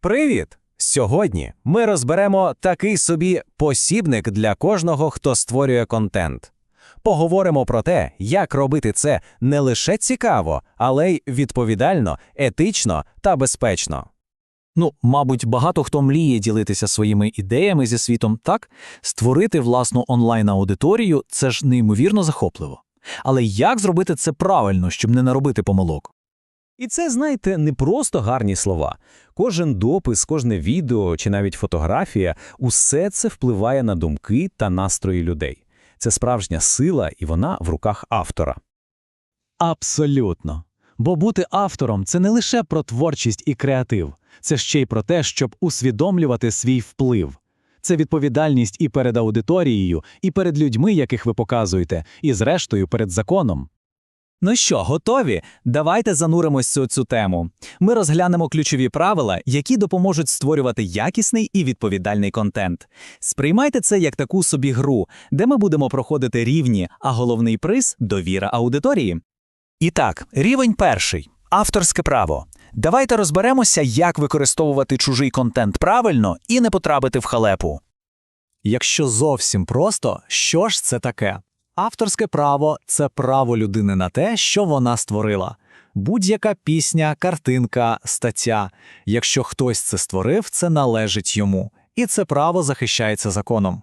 Привіт! Сьогодні ми розберемо такий собі посібник для кожного, хто створює контент. Поговоримо про те, як робити це не лише цікаво, але й відповідально, етично та безпечно. Ну, мабуть, багато хто мріє ділитися своїми ідеями зі світом так, створити власну онлайн-аудиторію це ж неймовірно захопливо. Але як зробити це правильно, щоб не наробити помилок? І це, знаєте, не просто гарні слова. Кожен допис, кожне відео чи навіть фотографія усе це впливає на думки та настрої людей. Це справжня сила, і вона в руках автора. Абсолютно. Бо бути автором це не лише про творчість і креатив, це ще й про те, щоб усвідомлювати свій вплив. Це відповідальність і перед аудиторією, і перед людьми, яких ви показуєте, і зрештою перед законом. Ну що, готові? Давайте зануримось у цю тему. Ми розглянемо ключові правила, які допоможуть створювати якісний і відповідальний контент. Сприймайте це як таку собі гру, де ми будемо проходити рівні, а головний приз довіра аудиторії. І так, рівень перший авторське право. Давайте розберемося, як використовувати чужий контент правильно і не потрапити в халепу. Якщо зовсім просто, що ж це таке? Авторське право це право людини на те, що вона створила. Будь-яка пісня, картинка, стаття. Якщо хтось це створив, це належить йому, і це право захищається законом.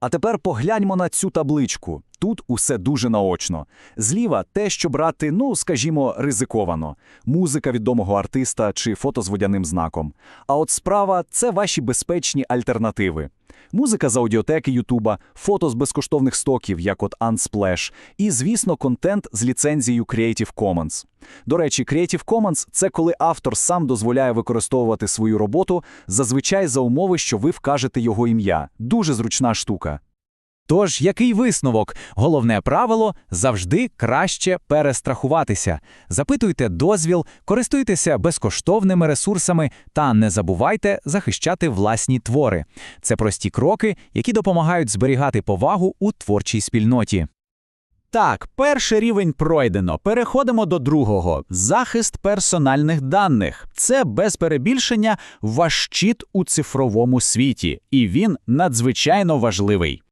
А тепер погляньмо на цю табличку. Тут усе дуже наочно. Зліва те, що брати, ну, скажімо, ризиковано. Музика відомого артиста чи фото з водяним знаком. А от справа це ваші безпечні альтернативи. Музика з аудіотеки Ютуба, фото з безкоштовних стоків, як от Unsplash, і, звісно, контент з ліцензією Creative Commons. До речі, Creative Commons – це коли автор сам дозволяє використовувати свою роботу, зазвичай за умови, що ви вкажете його ім'я. Дуже зручна штука. Тож, який висновок? Головне правило завжди краще перестрахуватися. Запитуйте дозвіл, користуйтеся безкоштовними ресурсами та не забувайте захищати власні твори. Це прості кроки, які допомагають зберігати повагу у творчій спільноті. Так, перший рівень пройдено. Переходимо до другого захист персональних даних. Це без перебільшення ваш щит у цифровому світі, і він надзвичайно важливий.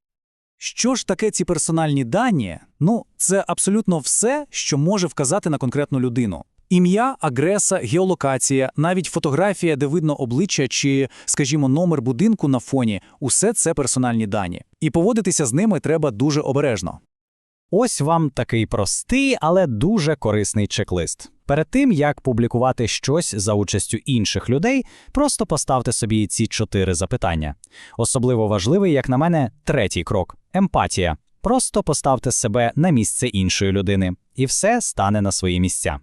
Що ж таке ці персональні дані? Ну, це абсолютно все, що може вказати на конкретну людину. Ім'я, агреса, геолокація, навіть фотографія, де видно обличчя чи, скажімо, номер будинку на фоні усе це персональні дані. І поводитися з ними треба дуже обережно. Ось вам такий простий, але дуже корисний чек-лист. Перед тим, як публікувати щось за участю інших людей, просто поставте собі ці чотири запитання. Особливо важливий, як на мене, третій крок емпатія. Просто поставте себе на місце іншої людини, і все стане на свої місця.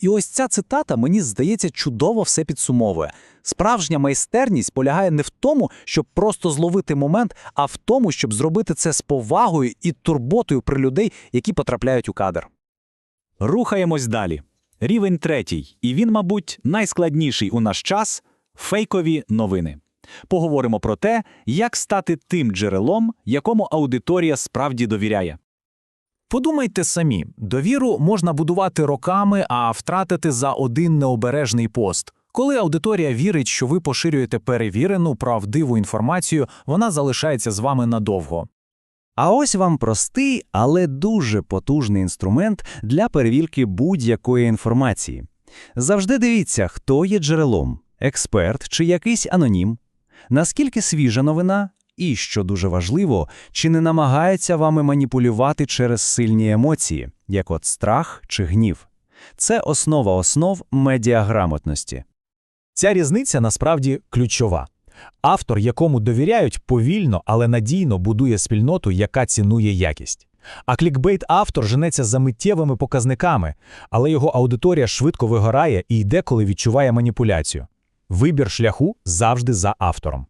І ось ця цитата, мені здається, чудово все підсумовує. Справжня майстерність полягає не в тому, щоб просто зловити момент, а в тому, щоб зробити це з повагою і турботою при людей, які потрапляють у кадр. Рухаємось далі. Рівень третій, і він, мабуть, найскладніший у наш час фейкові новини. Поговоримо про те, як стати тим джерелом, якому аудиторія справді довіряє. Подумайте самі, довіру можна будувати роками, а втратити за один необережний пост. Коли аудиторія вірить, що ви поширюєте перевірену, правдиву інформацію, вона залишається з вами надовго. А ось вам простий, але дуже потужний інструмент для перевірки будь-якої інформації. Завжди дивіться, хто є джерелом, експерт чи якийсь анонім, наскільки свіжа новина, і, що дуже важливо, чи не намагається вами маніпулювати через сильні емоції, як от страх чи гнів. Це основа основ медіаграмотності. Ця різниця насправді ключова. Автор, якому довіряють, повільно, але надійно будує спільноту, яка цінує якість. А клікбейт-автор женеться за миттєвими показниками, але його аудиторія швидко вигорає і йде, коли відчуває маніпуляцію. Вибір шляху завжди за автором.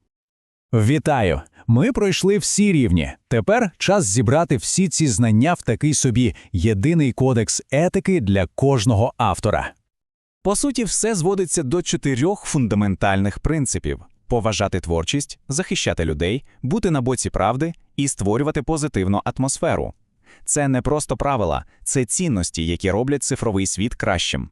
Вітаю! Ми пройшли всі рівні. Тепер час зібрати всі ці знання в такий собі єдиний кодекс етики для кожного автора. По суті, все зводиться до чотирьох фундаментальних принципів: поважати творчість, захищати людей, бути на боці правди і створювати позитивну атмосферу. Це не просто правила, це цінності, які роблять цифровий світ кращим.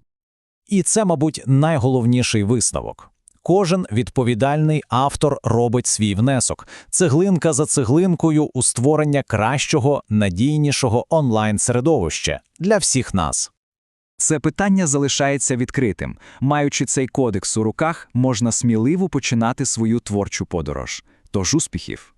І це, мабуть, найголовніший висновок. Кожен відповідальний автор робить свій внесок, цеглинка за цеглинкою у створення кращого, надійнішого онлайн-середовища для всіх нас. Це питання залишається відкритим. Маючи цей кодекс у руках, можна сміливо починати свою творчу подорож. Тож успіхів!